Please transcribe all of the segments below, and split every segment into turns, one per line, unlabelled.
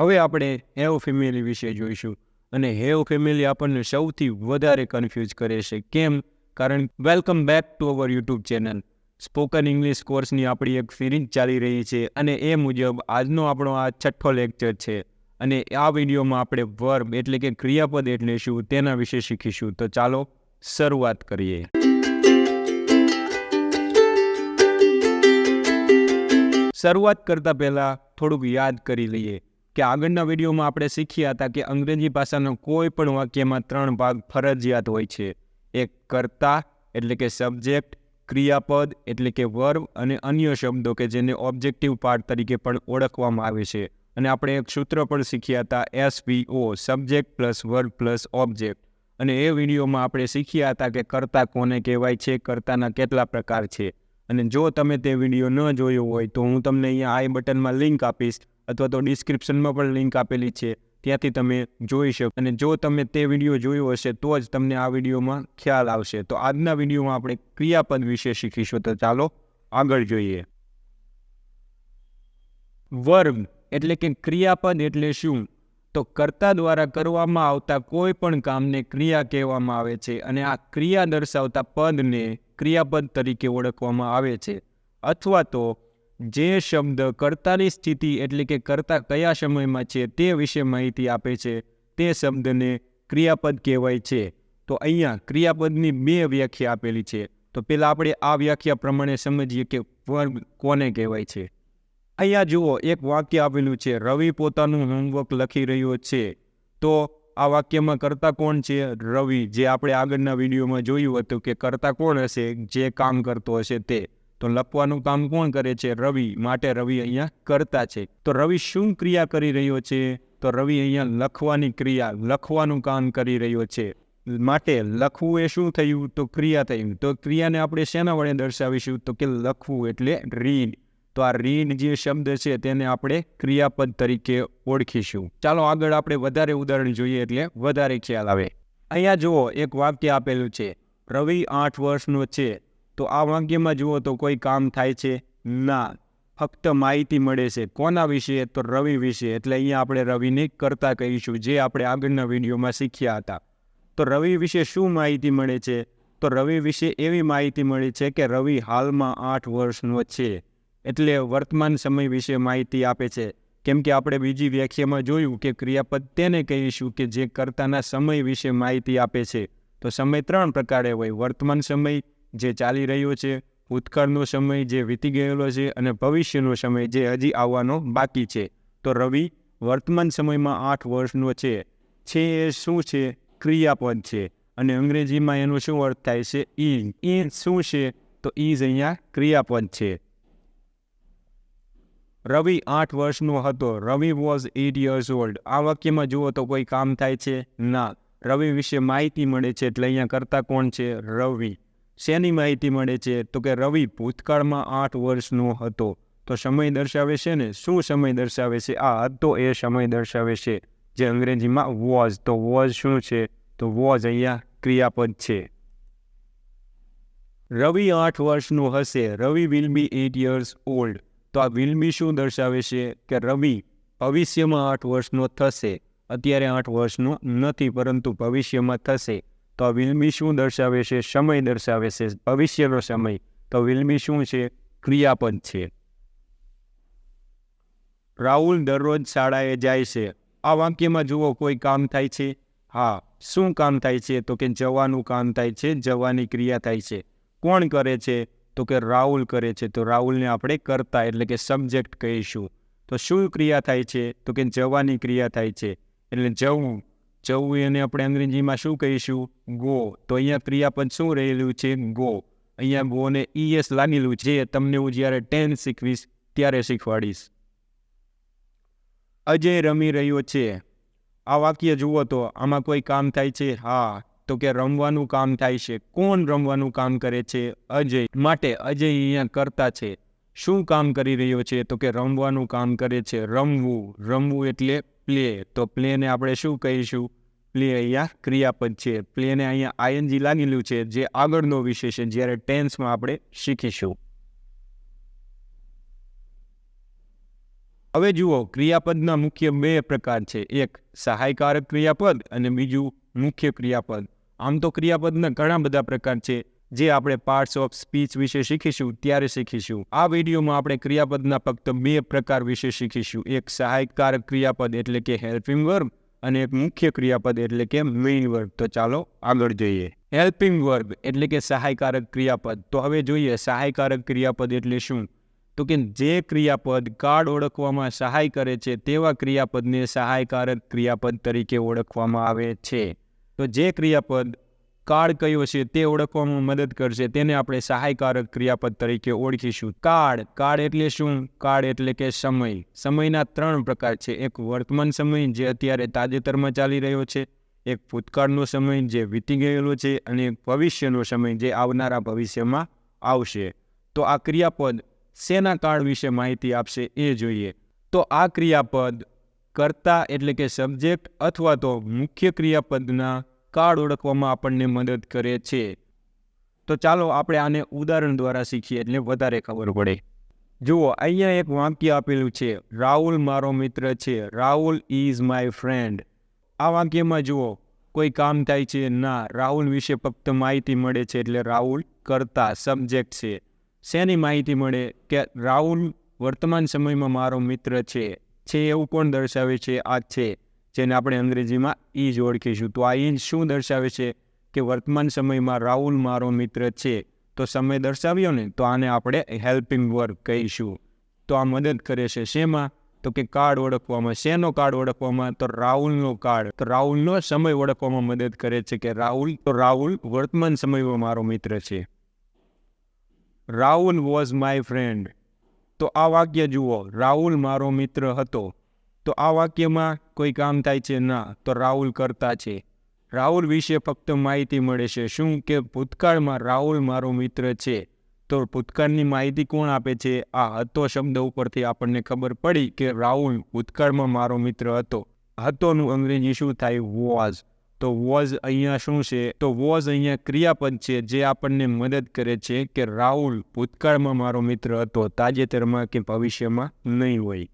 હવે આપણે have family વિશે જોઈશું અને હેવ ફેમિલી આપણને સૌથી વધારે કન્ફ્યુઝ કરે છે. કેમ? કારણ welcome back to our YouTube channel spoken English કોર્સની આપણી એક સિરીઝ ચાલી રહી છે અને એ મુજબ આજનો આપણો આ છઠ્ઠો લેક્ચર છે. અને આ વિડીયોમાં આપણે વર્બ એટલે કે ક્રિયાપદ એટલે શું તેના વિશે શીખીશું. તો ચાલો શરૂઆત કરીએ. શરૂઆત કરતાં પહેલાં થોડુંક યાદ કરી લઈએ. કે આગળના વિડીયોમાં આપણે શીખ્યા હતા કે અંગ્રેજી ભાષાનો કોઈ પણ વાક્યમાં ત્રણ ભાગ ફરજિયાત હોય છે. એક કર્તા, એટલે કે સબ્જેક્ટ, ક્રિયાપદ, એટલે કે વર્બ અને અન્ય શબ્દો કે જેને ઓબ્જેક્ટિવ પાર્ટ તરીકે પણ ઓળખવામાં આવે છે. અને આપણે એક સૂત્ર પણ શીખ્યા હતા, S O, subject plus verb plus object. અને એ વિડીયોમાં આપણે શીખ્યા હતા કે કર્તા કોને કહેવાય છે, કર્તાના કેટલા પ્રકાર છે. અને જો તમે તે વીડિયો ન જોયો હોય તો હું તમને અહીંયા આઈ બટનમાં લિંક આપીશ. અથવા તો ડિસ્ક્રિપ્શનમાં પણ લિંક આપેલી છે. ત્યાંથી તમે જોઈ શકો. અને જો તમે તે વીડિયો જોયો હશે, તો જ તમને આ વિડીયોમાં ખ્યાલ આવશે. તો આજના વિડીયોમાં આપણે ક્રિયાપદ વિશે શીખીશું. તો ચાલો આગળ જોઈએ. વર્ગ એટલે કે ક્રિયાપદ એટલે શું? તો કર્તા દ્વારા કરવામાં આવતા કોઈ પણ કામને ક્રિયા કહેવામાં આવે છે. અને આ ક્રિયા દર્શાવતા પદને ક્રિયાપદ તરીકે ઓળખવામાં આવે છે. અથવા તો જે શબ્દ કર્તાની સ્થિતિ એટલે કે કર્તા કયા સમયમાં છે તે વિશે માહિતી આપે છે, તે શબ્દને ક્રિયાપદ કહેવાય છે. તો અહીંયા ક્રિયાપદની બે વ્યાખ્યા આપેલી છે. તો પહેલાં આપણે આ વ્યાખ્યા પ્રમાણે સમજીએ કે વર્ગ કોને કહેવાય છે. અહીંયા જુઓ, એક વાક્ય આપેલું છે, રવિ પોતાનું હોમવર્ક લખી રહ્યો છે. તો આ વાક્યમાં કરતા કોણ છે? રવિ. જે આપણે આગળના વિડીયોમાં જોયું હતું કે કરતા કોણ હશે? જે કામ કરતો હશે તે. તો લખવાનું કામ કોણ કરે છે? રવિ માટે રવિ અહીંયા કરતા છે. તો રવિ શું ક્રિયા કરી રહ્યો છે? તો રવિ અહીંયા લખવાની ક્રિયા, લખવાનું કામ કરી રહ્યો છે. માટે લખવું એ શું થયું? તો ક્રિયા થયું. તો ક્રિયાને આપણે શેના વડે દર્શાવીશું? તો કે લખવું એટલે રીડ તો આ રીડ જે શબ્દ છે તેને આપણે ક્રિયાપદ તરીકે ઓળખીશું. ચાલો આગળ આપણે વધારે ઉદાહરણ જોઈએ એટલે વધારે ખ્યાલ આવે. અહીંયા જુઓ, એક વાક્ય આપેલું છે. રવિ આઠ વર્ષનો છે. તો આ વાક્યમાં જુઓ તો કોઈ કામ થાય છે? ના. ફક્ત માહિતી મળે છે. કોના વિશે? તો રવિ વિશે. એટલે અહીંયા આપણે રવિને કરતા કહીશું, જે આપણે આગળના વિડીયોમાં શીખ્યા હતા. તો રવિ વિશે શું માહિતી મળે છે? તો રવિ વિશે એવી માહિતી મળે છે કે રવિ હાલમાં આઠ વર્ષનો છે. એટલે વર્તમાન સમય વિશે માહિતી આપે છે. કેમ કે આપણે બીજી વ્યાખ્યામાં જોયું કે ક્રિયાપદ તેને કહીશું કે જે કર્તાના સમય વિશે માહિતી આપે છે. તો સમય ત્રણ પ્રકારે હોય. વર્તમાન સમય જે ચાલી રહ્યો છે ભૂતકાળનો સમય જે વીતી ગયેલો છે અને ભવિષ્યનો સમય જે હજી આવવાનો બાકી છે. તો રવિ, વર્તમાન સમયમાં આઠ વર્ષનો છે. છે એ શું છે? ક્રિયાપદ છે. અને અંગ્રેજીમાં એનો શું અર્થ થાય છે? ઇઝ ઇઝ શું છે? તો ઇઝ અહીંયા ક્રિયાપદ છે. રવિ આઠ વર્ષનો હતો. Ravi was eight years old આ વાક્યમાં જુઓ તો કોઈ કામ થાય છે? ના. રવિ વિશે માહિતી મળે છે એટલે અહીંયા કરતા કોણ છે? રવિ. શેની માહિતી મળે છે? તો કે રવિ ભૂતકાળમાં આઠ વર્ષનો હતો. તો સમય દર્શાવે છે ને? શું સમય દર્શાવે છે? આ હતો એ સમય દર્શાવે છે, જે અંગ્રેજીમાં વોઝ તો વોઝ શું છે? તો વોઝ અહીંયા ક્રિયાપદ છે. રવિ આઠ વર્ષનો હશે. Ravi will be eight years old તો આ વિલ બી શું દર્શાવે છે? કે રવિ ભવિષ્યમાં આઠ વર્ષનો થશે. અત્યારે આઠ વર્ષનો નથી, પરંતુ ભવિષ્યમાં થશે. તો આ વિલ શું દર્શાવે છે? સમય દર્શાવે છે. ભવિષ્યનો સમય. તો વિલમી શું છે? ક્રિયાપદ છે. રાહુલ દરરોજ શાળાએ જાય છે. આ વાક્યમાં જુઓ, કોઈ કામ થાય છે? હા. શું કામ થાય છે? તો કે જવાનું કામ થાય છે, જવાની ક્રિયા થાય છે. કોણ કરે છે? તો કે રાહુલ કરે છે. તો રાહુલને આપણે કરતા એટલે કે સબ્જેક્ટ કહીશું. તો શું ક્રિયા થાય છે? તો કે જવાની ક્રિયા થાય છે. એટલે જવું જવું એને આપણે અંગ્રેજીમાં શું કહીશું? ગો. તો અહીંયા ક્રિયાપદ શું રહેલું છે? ગો. અહીંયા ગોને ઈએસ લાગેલું છે. તમને હું જ્યારે ટેન શીખવીશ, ત્યારે શીખવાડીશ. અજય રમી રહ્યો છે. આ વાક્ય જુઓ તો, આમાં કોઈ કામ થાય છે? હા. તો કે રમવાનું કામ થાય છે. કોણ રમવાનું કામ કરે છે? અજય. માટે અજય અહીંયા કરતા છે. શું કામ કરી રહ્યો છે? તો કે રમવાનું કામ કરે છે. રમવું. રમવું એટલે પ્લે તો પ્લેને આપણે શું કહીશું? પ્લે અહીંયા ક્રિયાપદ છે. પ્લેને અહીંયા આઈએનજી લાગેલું છે. જે આગળનો છે, જ્યારે ટેન્સમાં આપણે શીખીશું. હવે જુઓ, ક્રિયાપદના મુખ્ય બે પ્રકાર છે. એક સહાયકારક ક્રિયાપદ અને બીજું મુખ્ય ક્રિયાપદ. આમ તો ક્રિયાપદના ઘણા બધા પ્રકાર છે. જે આપણે પાર્ટ્સ ઓફ સ્પીચ વિશે શીખીશું, ત્યારે શીખીશું. આ વિડીયોમાં આપણે ક્રિયાપદના ફક્ત બે પ્રકાર વિશે શીખીશું. એક સહાયકારક ક્રિયાપદ એટલે કે હેલ્પિંગ વર્બ અને એક મુખ્ય ક્રિયાપદ એટલે કે મેઇન વર્બ તો ચાલો આગળ જોઈએ. હેલ્પિંગ વર્બ એટલે કે સહાયકારક ક્રિયાપદ. તો હવે જોઈએ સહાયકારક ક્રિયાપદ એટલે શું? તો કે જે ક્રિયાપદ કાર્ડ ઓળખવામાં સહાય કરે છે, તેવા ક્રિયાપદને સહાયકારક ક્રિયાપદ તરીકે ઓળખવામાં આવે છે. તો જે ક્રિયાપદ કાર્ડ કયો છે તે ઓળખવામાં મદદ કરશે. તેને આપણે સહાયકારક ક્રિયાપદ તરીકે ઓળખીશું. કાર્ડ કાર્ડ એટલે શું? કાર્ડ એટલે કે સમય. સમયના ત્રણ પ્રકાર છે. એક વર્તમાન સમય, જે અત્યારે તાજેતરમાં ચાલી રહ્યો છે. એક ભૂતકાળનો સમય, જે વીતી ગયેલો છે. અને એક ભવિષ્યનો સમય, જે આવનારા ભવિષ્યમાં આવશે. તો આ ક્રિયાપદ શેના કાળ વિશે માહિતી આપશે એ જોઈએ. તો આ ક્રિયાપદ કર્તા એટલે કે સબ્જેક્ટ અથવા તો મુખ્ય ક્રિયાપદના કાળ ઓળખવામાં આપણને મદદ કરે છે. તો ચાલો આપણે આને ઉદાહરણ દ્વારા શીખીએ એટલે વધારે ખબર પડે. જુઓ, અહીંયા એક વાક્ય આપેલું છે, રાહુલ મારો મિત્ર છે, રાહુલ ઇઝ માય ફ્રેન્ડ. આ વાક્યમાં જુઓ, કોઈ કામ થાય છે, ના, રાહુલ વિશે ફક્ત માહિતી મળે છે એટલે રાહુલ કરતા સબ્જેક્ટ છે. શેની માહિતી મળે? કે રાહુલ વર્તમાન સમયમાં મારો મિત્ર છે. છે એવું કોણ દર્શાવે છે? આ છે. જેને આપણે અંગ્રેજીમાં ઈ જ ઓળખીશું. તો આ ઈ શું દર્શાવે છે કે વર્તમાન સમયમાં રાહુલ મારો મિત્ર છે? તો સમય દર્શાવ્યો ને, તો આને આપણે હેલ્પિંગ વર્ક કહીશું. તો આ મદદ કરે છે શેમાં? તો કે કાર્ડ ઓળખવામાં. શેનો કાર્ડ ઓળખવામાં? તો રાહુલનો કાર્ડ. તો રાહુલનો સમય ઓળખવામાં મદદ કરે છે કે રાહુલ, તો રાહુલ વર્તમાન સમયમાં મારો મિત્ર છે. રાહુલ વોઝ માય ફ્રેન્ડ તો આ વાક્ય જુઓ. રાહુલ મારો મિત્ર હતો. તો આ વાક્યમાં કોઈ કામ થાય છે? ના. તો રાહુલ કરતા છે. રાહુલ વિશે ફક્ત માહિતી મળે છે. શું કે ભૂતકાળમાં રાહુલ મારો મિત્ર છે? તો ભૂતકાળની માહિતી કોણ આપે છે? આ હતો શબ્દ ઉપરથી આપણને ખબર પડી કે રાહુલ ભૂતકાળમાં મારો મિત્ર હતો. હતોનું અંગ્રેજી શું થાય? વોઝ તો વોઝ અહીંયા શું છે? તો વોઝ અહીંયા ક્રિયાપદ છે જે આપણને મદદ કરે છે કે રાહુલ ભૂતકાળમાં મારો મિત્ર હતો. તાજેતરમાં કે ભવિષ્યમાં નહીં હોય.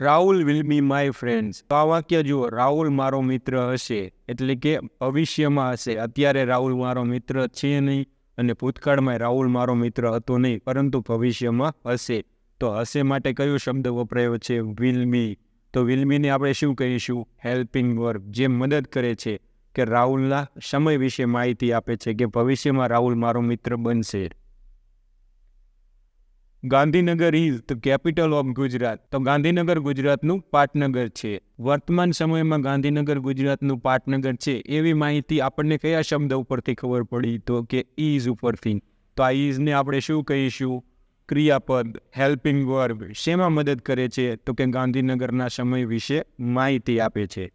Rahul will be my friends તો આ વાક્ય જુઓ, રાહુલ મારો મિત્ર હશે. એટલે કે, ભવિષ્યમાં હશે. અત્યારે રાહુલ મારો મિત્ર છે નહીં અને ભૂતકાળમાં રાહુલ મારો મિત્ર હતો નહીં, પરંતુ ભવિષ્યમાં હશે. તો હશે માટે કયો શબ્દ વપરાયો છે? વિલ બી તો વિલ મીને આપણે શું કહીશું? હેલ્પિંગ વર્ક જે મદદ કરે છે કે રાહુલના સમય વિશે માહિતી આપે છે કે ભવિષ્યમાં રાહુલ મારો મિત્ર બનશે. Gandhinagar is the capital of Gujarat. તો ગાંધીનગર ગુજરાતનું પાટનગર છે. વર્તમાન સમયમાં ગાંધીનગર ગુજરાતનું પાટનગર છે એવી માહિતી આપણને કયા શબ્દ ઉપરથી ખબર પડી? તો કે ઇઝ ઉપરથી. તો આ ઇઝને આપણે શું કહીશું? ક્રિયાપદ, હેલ્પિંગ વર્બ, શેમાં મદદ કરે છે? તો કે ગાંધીનગરના સમય વિશે માહિતી આપે છે.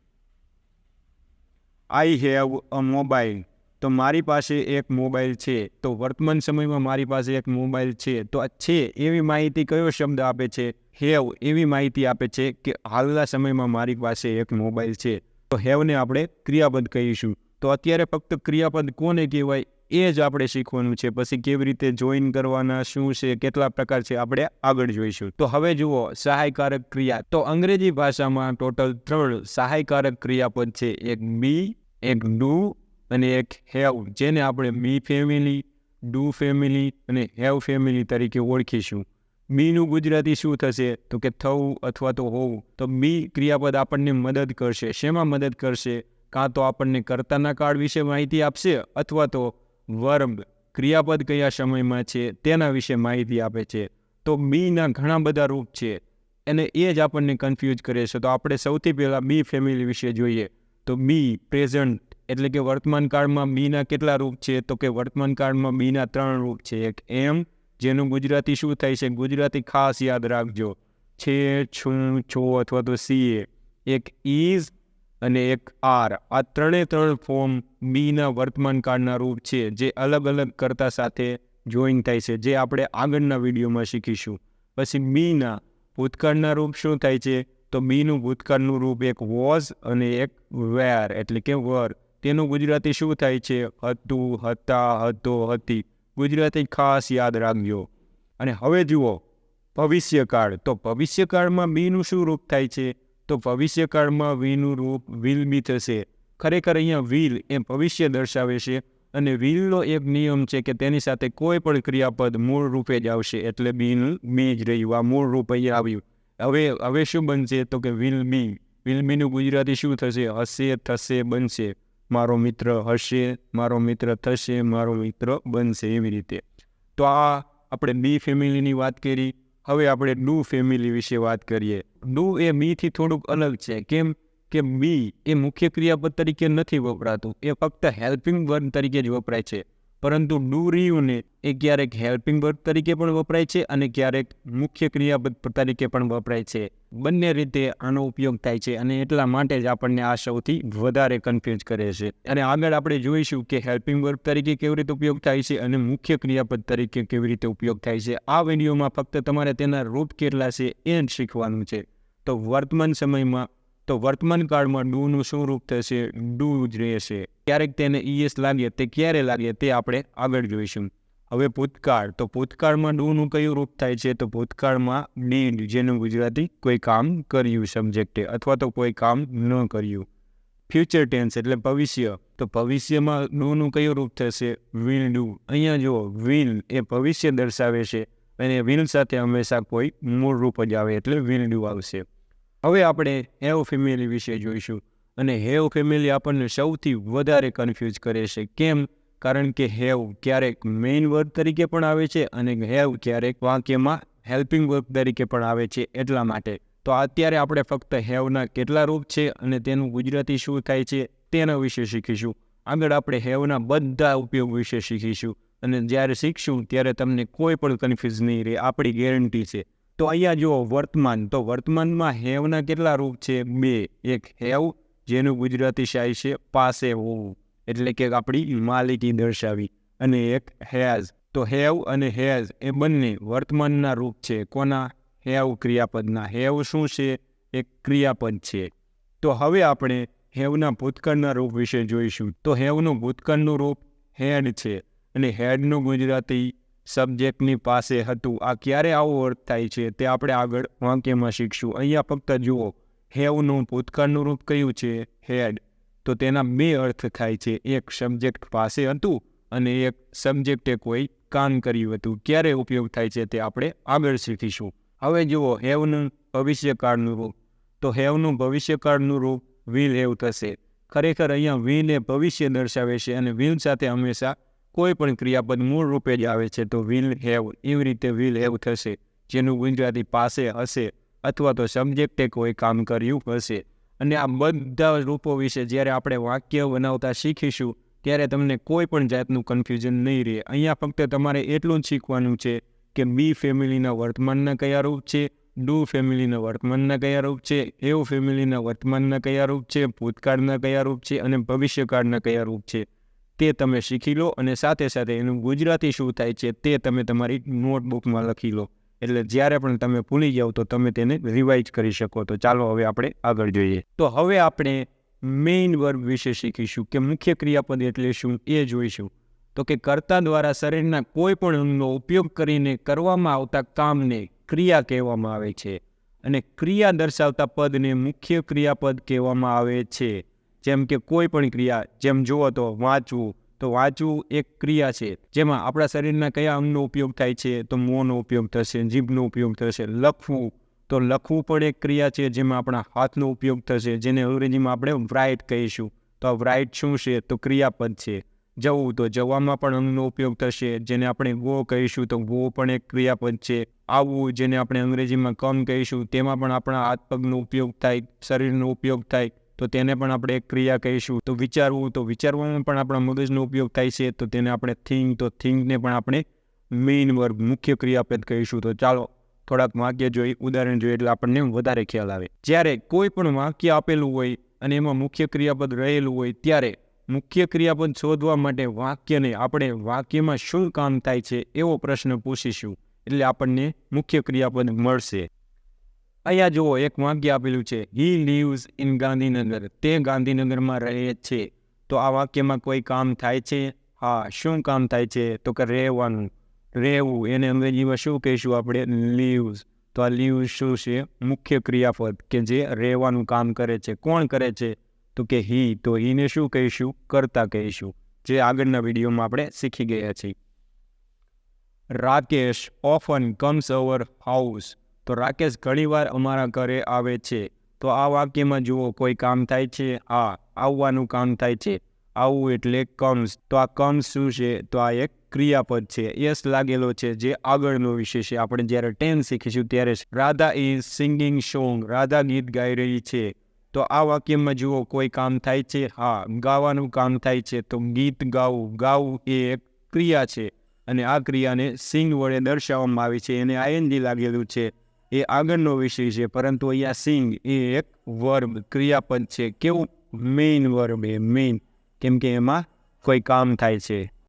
આઈ હેવ અ મોબાઈલ તો મારી પાસે એક મોબાઈલ છે. તો વર્તમાન સમયમાં મારી પાસે એક મોબાઈલ છે. તો છે એવી માહિતી કયો શબ્દ આપે છે? હેવ એવી માહિતી આપે છે કે હાલના સમયમાં મારી પાસે એક મોબાઈલ છે. તો હેવને આપણે ક્રિયાપદ કહીશું. તો અત્યારે ફક્ત ક્રિયાપદ કોને કહેવાય? એ જ આપણે શીખવાનું છે. પછી કેવી રીતે જોઈન કરવાના, શું છે, કેટલા પ્રકાર છે આપણે આગળ જોઈશું. તો હવે જુઓ, સહાયકારક ક્રિયા. તો અંગ્રેજી ભાષામાં ટોટલ ત્રણ સહાયકારક ક્રિયાપદ છે. એક બી એક ડુ અને એક હેવ, જેને આપણે મી ફેમિલી, ડુ ફેમિલી અને હેવ ફેમિલી તરીકે ઓળખીશું. મીનું ગુજરાતી શું થશે? તો કે થવું અથવા તો હોવું તો મી ક્રિયાપદ આપણને મદદ કરશે. શેમાં મદદ કરશે? કાં તો આપણને કર્તાના કાળ વિશે માહિતી આપશે અથવા તો વર્બ ક્રિયાપદ કયા સમયમાં છે તેના વિશે માહિતી આપે છે. તો મીના ઘણા બધા રૂપ છે. અને એ જ આપણને કન્ફ્યુઝ કરે છે. તો આપણે સૌથી પહેલાં મી ફેમિલી વિશે જોઈએ. તો મી, પ્રેઝન્ટ એટલે કે વર્તમાન કાળમાં બીના કેટલા રૂપ છે? તો કે વર્તમાન કાળમાં બીના ત્રણ રૂપ છે. એક એમ, જેનું ગુજરાતી શું થાય છે? ગુજરાતી ખાસ યાદ રાખજો. છે, છું, છો અથવા તો સીએ એક ઇઝ અને એક આર. આ ત્રણે ત્રણ ફોર્મ બીના વર્તમાન કાળના રૂપ છે, જે અલગ અલગ કરતા સાથે જોઈન થાય છે, જે આપણે આગળના વિડીયોમાં શીખીશું. પછી બીના ભૂતકાળના રૂપ શું થાય છે? તો બીનું ભૂતકાળનું રૂપ એક વોઝ અને એક વેર, એટલે કે વર. તેનું ગુજરાતી શું થાય છે? હતું, હતા, હતો, હતી. ગુજરાતી ખાસ યાદ રાખજો. અને હવે જુઓ, ભવિષ્યકાળ. તો ભવિષ્યકાળમાં બીનું શું રૂપ થાય છે? તો ભવિષ્યકાળમાં વીનું રૂપ વિલ બી થશે. ખરેખર અહીંયા વિલ એ ભવિષ્ય દર્શાવે છે અને વિલનો એક નિયમ છે કે તેની સાથે કોઈ પણ ક્રિયાપદ મૂળ રૂપે જ આવશે. એટલે બીન બી જ રહ્યું. આ મૂળ રૂપ અહીંયા આવ્યું. હવે હવે શું બનશે? તો કે વિલ બી વિલ બીનું ગુજરાતી શું થશે? હશે, થશે, બનશે. મારો મિત્ર હશે, મારો મિત્ર થશે, મારો મિત્ર બનશે એવી રીતે. તો આ આપણે બી ફેમિલીની વાત કરી. હવે આપણે ડુ ફેમિલી વિશે વાત કરીએ. ડુ એ બીથી થોડુંક અલગ છે. કેમ કે બી એ મુખ્ય ક્રિયાપદ તરીકે નથી વપરાતું. એ ફક્ત હેલ્પિંગ વર્બ તરીકે જ વપરાય છે. પરંતુ ડુ રીયુને એ ક્યારેક હેલ્પિંગ વર્બ તરીકે પણ વપરાય છે અને ક્યારેક મુખ્ય ક્રિયાપદ તરીકે પણ વપરાય છે. બંને રીતે આનો ઉપયોગ થાય છે અને એટલા માટે જ આપણને આ સૌથી વધારે કન્ફ્યુઝ કરે છે. અને આગળ આપણે જોઈશું કે હેલ્પિંગ વર્બ તરીકે કેવી રીતે ઉપયોગ થાય છે અને મુખ્ય ક્રિયાપદ તરીકે કેવી રીતે ઉપયોગ થાય છે. આ વિડીયોમાં ફક્ત તમારે તેના રૂપ કેટલા છે એ શીખવાનું છે. તો વર્તમાન સમયમાં તો વર્તમાન કાળમાં ડુનું શું રૂપ થશે? ડુ જ રહેશે. ક્યારેક તેને ઈએસ લાગે તે ક્યારે લાગે તે આપણે આગળ જોઈશું. હવે ભૂતકાળ. તો ભૂતકાળમાં ડુનું કયું રૂપ થાય છે? તો ભૂતકાળમાં ડીડ, જેનું ગુજરાતી કોઈ કામ કર્યું સબ્જેક્ટે અથવા તો કોઈ કામ ન કર્યું. ફ્યુચર ટેન્સ એટલે ભવિષ્ય. તો ભવિષ્યમાં ડુનું કયું રૂપ થશે? વિલ ડુ અહીંયા જુઓ વિલ એ ભવિષ્ય દર્શાવે છે. અને વિલ સાથે હંમેશા કોઈ મૂળ રૂપ જ આવે એટલે વિલ ડુ આવશે. હવે આપણે હેવ ફેમિલી વિશે જોઈશું અને હેવ ફેમિલી આપણને સૌથી વધારે કન્ફ્યુઝ કરે છે. કેમ? કારણ કે હેવ ક્યારેક મેઇન વર્બ તરીકે પણ આવે છે અને હેવ ક્યારેક વાક્યમાં હેલ્પિંગ વર્બ તરીકે પણ આવે છે એટલા માટે. તો અત્યારે આપણે ફક્ત હેવના કેટલા રૂપ છે અને તેનું ગુજરાતી શું થાય છે તેના વિશે શીખીશું. આગળ આપણે હેવના બધા ઉપયોગ વિશે શીખીશું અને જ્યારે શીખશું ત્યારે તમને કોઈ પણ કન્ફ્યુઝ નહીં રહે, આપણી ગેરંટી છે. તો અહીંયા જુઓ, વર્તમાન. તો વર્તમાનમાં હેવના કેટલા રૂપ છે? બે. એક હેવ, જેનું ગુજરાતી શાય છે, પાસે હોવું એટલે કે આપણી માલિકી દર્શાવી. અને એક હેઝ. તો હેવ અને હેઝ એ બંને વર્તમાનના રૂપ છે. કોના? હેવ ક્રિયાપદના. હેવ શું છે? એક ક્રિયાપદ છે. તો હવે આપણે હેવના ભૂતકાળના રૂપ વિશે જોઈશું. તો હેવનું ભૂતકાળનું રૂપ હેડ છે અને હેડનું ગુજરાતી સબ્જેક્ટની પાસે હતું. આ ક્યારે આવો અર્થ થાય છે તે આપણે આગળ વાક્યમાં શીખશું. અહીંયા ફક્ત જુઓ. હેવનું ભૂતકાળનું રૂપ કયું છે? હેડ તો તેના બે અર્થ થાય છે. એક સબ્જેક્ટ પાસે હતું અને એક સબ્જેક્ટે કોઈ કામ કર્યું હતું. ક્યારે ઉપયોગ થાય છે તે આપણે આગળ શીખીશું. હવે જુઓ હેવનું ભવિષ્યકાળનું રૂપ. તો હેવનું ભવિષ્યકાળનું રૂપ વિલ હેવ થશે. ખરેખર અહીંયા વિલ એ ભવિષ્ય દર્શાવે છે અને વિલ સાથે હંમેશા કોઈ પણ ક્રિયાપદ મૂળ રૂપે જ આવે છે, તો વિલ હેવ એવી રીતે વિલ હેવ થશે, જેનું ગુજરાતી પાસે હશે અથવા તો સબ્જેક્ટે કોઈ કામ કર્યું હશે. અને આ બધા રૂપો વિશે જ્યારે આપણે વાક્ય બનાવતા શીખીશું, ત્યારે તમને કોઈ પણ જાતનું કન્ફ્યુઝન નહીં રહે. અહીંયા ફક્ત તમારે એટલું જ શીખવાનું છે કે બી ફેમિલીના વર્તમાનના કયા રૂપ છે ડુ ફેમિલીના વર્તમાનના કયા રૂપ છે એવ ફેમિલીના વર્તમાનના કયા રૂપ છે, ભૂતકાળના કયા રૂપ છે અને ભવિષ્યકાળના કયા રૂપ છે. તે તમે શીખી લો અને સાથે સાથે એનું ગુજરાતી શું થાય છે તે તમે તમારી નોટબુકમાં લખી લો. એટલે જ્યારે પણ તમે ભૂલી જાઓ તો તમે તેને રિવાઇઝ કરી શકો. તો ચાલો હવે આપણે આગળ જોઈએ. તો હવે આપણે મેઇન વર્બ વિશે શીખીશું કે મુખ્ય ક્રિયાપદ એટલે શું એ જોઈશું. તો કે કર્તા દ્વારા શરીરના કોઈ પણ અંગનો ઉપયોગ કરીને કરવામાં આવતા કામને ક્રિયા કહેવામાં આવે છે. અને ક્રિયા દર્શાવતા પદને મુખ્ય ક્રિયાપદ કહેવામાં આવે છે. જેમ કે કોઈ પણ ક્રિયા, જેમ જુઓ તો વાંચવું તો વાંચવું એક ક્રિયા છે. જેમાં આપણા શરીરના કયા અંગનો ઉપયોગ થાય છે, તો મોંનો ઉપયોગ થશે, જીભનો ઉપયોગ થશે, લખવું, તો લખવું પણ એક ક્રિયા છે, જેમાં આપણા હાથનો ઉપયોગ થશે, જેને અંગ્રેજીમાં આપણે વ્રાઇટ કહીશું. તો વ્રાઇટ શું છે? તો ક્રિયાપદ છે. જવું તો જવામાં પણ અંગનો ઉપયોગ થશે, જેને આપણે ગો કહીશું, તો ગો પણ એક ક્રિયાપદ છે. આવવું, જેને આપણે અંગ્રેજીમાં કમ કહીશું, તેમાં પણ આપણા હાથ પગનો ઉપયોગ થાય, શરીરનો ઉપયોગ થાય. તો તેને પણ આપણે એક ક્રિયા કહીશું. તો વિચારવું, તો વિચારવામાં પણ આપણા મગજનો ઉપયોગ થાય છે, તો તેને આપણે થિંક તો થિંકને પણ આપણે મેઇન વર્ગ, મુખ્ય ક્રિયાપદ કહીશું. તો ચાલો, થોડાક વાક્ય જોઈ ઉદાહરણ જોઈએ, એટલે આપણને વધારે ખ્યાલ આવે. જ્યારે કોઈ પણ વાક્ય આપેલું હોય અને એમાં મુખ્ય ક્રિયાપદ રહેલું હોય, ત્યારે મુખ્ય ક્રિયાપદ શોધવા માટે વાક્યને આપણે વાક્યમાં શું કામ થાય છે એવો પ્રશ્ન પૂછીશું. એટલે આપણને મુખ્ય ક્રિયાપદ મળશે. અહીંયા જુઓ, એક વાક્ય આપેલું છે હી લીવ્સ ઇન ગાંધીનગર. તે ગાંધીનગરમાં રહે છે. તો આ વાક્યમાં કોઈ કામ થાય છે? હા, શું કામ થાય છે? તો કે રહેવાનું. રહેવું. એને અંગ્રેજીમાં શું કહીશું આપણે? લીવ્સ તો આ લીવ્સ શું છે? મુખ્ય ક્રિયાપદ કે જે રહેવાનું કામ કરે છે. કોણ કરે છે? તો કે હી તો હીને શું કહીશું? કરતા કહીશું. જે આગળના વિડીયોમાં આપણે શીખી ગયા છીએ. Rakesh often comes our house તો રાકેશ ઘણીવાર અમારા ઘરે આવે છે. તો આ વાક્યમાં જુઓ, કોઈ કામ થાય છે? આ આવવાનું કામ થાય છે. આવવું એટલે કમ્સ તો આ કમ્સ શું છે? તો આ એક ક્રિયાપદ છે. યસ લાગેલો છે. જે આગળનો વિષય છે. આપણે જ્યારે ટેન શીખીશું ત્યારે Radha is singing song, Radha ગીત ગાઈ રહી છે. તો આ વાક્યમાં જુઓ, કોઈ કામ થાય છે? હા, ગાવાનું કામ થાય છે. તો ગીત ગાવું. ગાવું એ એક ક્રિયા છે. અને આ ક્રિયાને સિંગ વડે દર્શાવવામાં આવી છે. એને આઈએનજી લાગેલું છે. એ આગળનો વિષય છે, પરંતુ અહીંયા સિંગ એ એક વર્બ ક્રિયાપદ છે. કેવું? મેઇન વર્બ એ મેઇન કેમ કે એમાં કોઈ કામ થાય છે.